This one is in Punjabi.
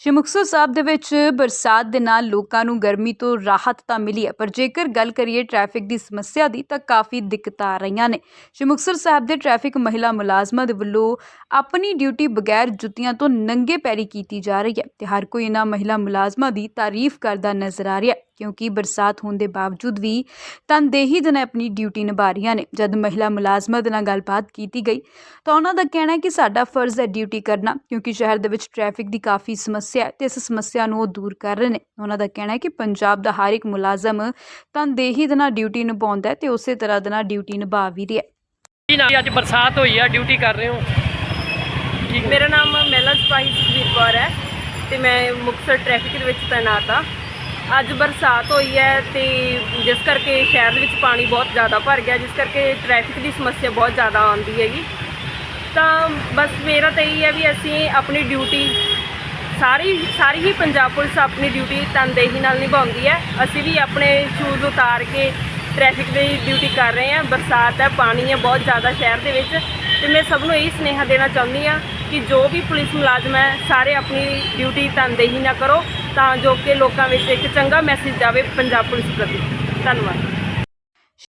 ਸ਼੍ਰੀ ਮੁਕਤਸਰ ਸਾਹਿਬ ਦੇ ਵਿੱਚ ਬਰਸਾਤ ਦੇ ਨਾਲ ਲੋਕਾਂ ਨੂੰ ਗਰਮੀ ਤੋਂ ਰਾਹਤ ਤਾਂ ਮਿਲੀ ਹੈ, ਪਰ ਜੇਕਰ ਗੱਲ ਕਰੀਏ ਟ੍ਰੈਫਿਕ ਦੀ ਸਮੱਸਿਆ ਦੀ ਤਾਂ ਕਾਫੀ ਦਿੱਕਤਾਂ ਆ ਰਹੀਆਂ ਨੇ। ਸ਼੍ਰੀ ਮੁਕਤਸਰ ਸਾਹਿਬ ਦੇ ਟ੍ਰੈਫਿਕ ਮਹਿਲਾ ਮੁਲਾਜ਼ਮਾਂ ਦੇ ਵੱਲੋਂ ਆਪਣੀ ਡਿਊਟੀ ਬਗੈਰ ਜੁੱਤੀਆਂ ਤੋਂ ਨੰਗੇ ਪੈਰੀ ਕੀਤੀ ਜਾ ਰਹੀ ਹੈ ਤੇ ਹਰ ਕੋਈ ਇਹਨਾਂ ਮਹਿਲਾ ਮੁਲਾਜ਼ਮਾਂ ਦੀ ਤਾਰੀਫ ਕਰਦਾ ਨਜ਼ਰ ਆ ਰਿਹਾ ਹੈ। ਕਿਉਂਕਿ ਬਰਸਾਤ ਹੋਣ ਦੇ ਬਾਵਜੂਦ ਵੀ ਤਨਦੇਹੀ ਦੇ ਨਾਲ ਆਪਣੀ ਡਿਊਟੀ ਨਿਭਾ ਰਹੀਆਂ ਨੇ। ਜਦ ਮਹਿਲਾ ਮੁਲਾਜ਼ਮਾਂ ਦੇ ਨਾਲ ਗੱਲਬਾਤ ਕੀਤੀ ਗਈ ਤਾਂ ਉਹਨਾਂ ਦਾ ਕਹਿਣਾ ਹੈ ਕਿ ਸਾਡਾ ਫਰਜ਼ ਹੈ ਡਿਊਟੀ ਕਰਨਾ ਕਿਉਂਕਿ ਸ਼ਹਿਰ ਦੇ ਵਿੱਚ ਟ੍ਰੈਫਿਕ ਦੀ ਕਾਫੀ ਸਮੱਸਿਆ ਹੈ ਤੇ ਇਸ ਸਮੱਸਿਆ ਨੂੰ ਉਹ ਦੂਰ ਕਰ ਰਹੇ ਨੇ। ਉਹਨਾਂ ਦਾ ਕਹਿਣਾ ਹੈ ਕਿ ਪੰਜਾਬ ਦਾ ਹਰ ਇੱਕ ਮੁਲਾਜ਼ਮ ਤਨਦੇਹੀ ਦੇ ਨਾਲ ਡਿਊਟੀ ਨਿਭਾਉਂਦਾ ਹੈ ਤੇ ਉਸੇ ਤਰ੍ਹਾਂ ਦੇ ਨਾਲ ਡਿਊਟੀ ਨਿਭਾ ਵੀ ਰਿਹਾ ਹੈ। ਕੀ ਨਾ ਅੱਜ ਬਰਸਾਤ ਹੋਈ ਆ ਡਿਊਟੀ ਕਰ ਰਹੇ ਹੋ? ਠੀਕ ਮੇਰਾ ਨਾਮ ਮਹਿਲਾ ਸਿਪਾਹੀ ਸੁਖਬੀਰ ਕੌਰ ਹੈ ਤੇ ਮੈਂ ਮੁਕਤਸਰ ਟ੍ਰੈਫਿਕ ਦੇ ਵਿੱਚ ਤੈਨਾਤ ਆ ਅੱਜ ਬਰਸਾਤ ਹੋਈ ਹੈ ਤੇ ਜਿਸ ਕਰਕੇ ਸ਼ਹਿਰ ਦੇ ਵਿੱਚ ਪਾਣੀ ਬਹੁਤ ਜ਼ਿਆਦਾ ਭਰ ਗਿਆ, ਜਿਸ ਕਰਕੇ ਟ੍ਰੈਫਿਕ ਦੀ ਸਮੱਸਿਆ ਬਹੁਤ ਜ਼ਿਆਦਾ ਆਉਂਦੀ ਹੈਗੀ। ਤਾਂ ਬਸ ਮੇਰਾ ਤਾਂ ਇਹ ਹੈ ਵੀ ਅਸੀਂ ਆਪਣੀ ਡਿਊਟੀ ਸਾਰੀ ਸਾਰੀ ਹੀ ਪੰਜਾਬ ਪੁਲਿਸ ਆਪਣੀ ਡਿਊਟੀ ਤਨਦੇਹੀ ਨਾਲ ਨਿਭਾਉਂਦੀ ਹੈ। ਅਸੀਂ ਵੀ ਆਪਣੇ ਸ਼ੂਜ਼ ਉਤਾਰ ਕੇ ਟ੍ਰੈਫਿਕ ਦੀ ਡਿਊਟੀ ਕਰ ਰਹੇ ਹਾਂ। ਬਰਸਾਤ ਹੈ ਪਾਣੀ ਹੈ ਬਹੁਤ ਜ਼ਿਆਦਾ ਸ਼ਹਿਰ ਦੇ ਵਿੱਚ ਤੇ ਮੈਂ ਸਭ ਨੂੰ ਇਹ ਸੁਨੇਹਾ ਦੇਣਾ ਚਾਹੁੰਦੀ ਹਾਂ ਕਿ ਜੋ ਵੀ ਪੁਲਿਸ ਮੁਲਾਜ਼ਮ ਹੈ, ਸਾਰੇ ਆਪਣੀ ਡਿਊਟੀ ਤਨਦੇਹੀ ਨਾਲ ਕਰੋ। ਤਾਂ ਜੋ ਕਿ ਲੋਕਾਂ ਵਿੱਚ ਇੱਕ ਚੰਗਾ ਮੈਸੇਜ ਜਾਵੇ ਪੰਜਾਬ ਪੁਲਿਸ ਪ੍ਰਤੀ। ਧੰਨਵਾਦ।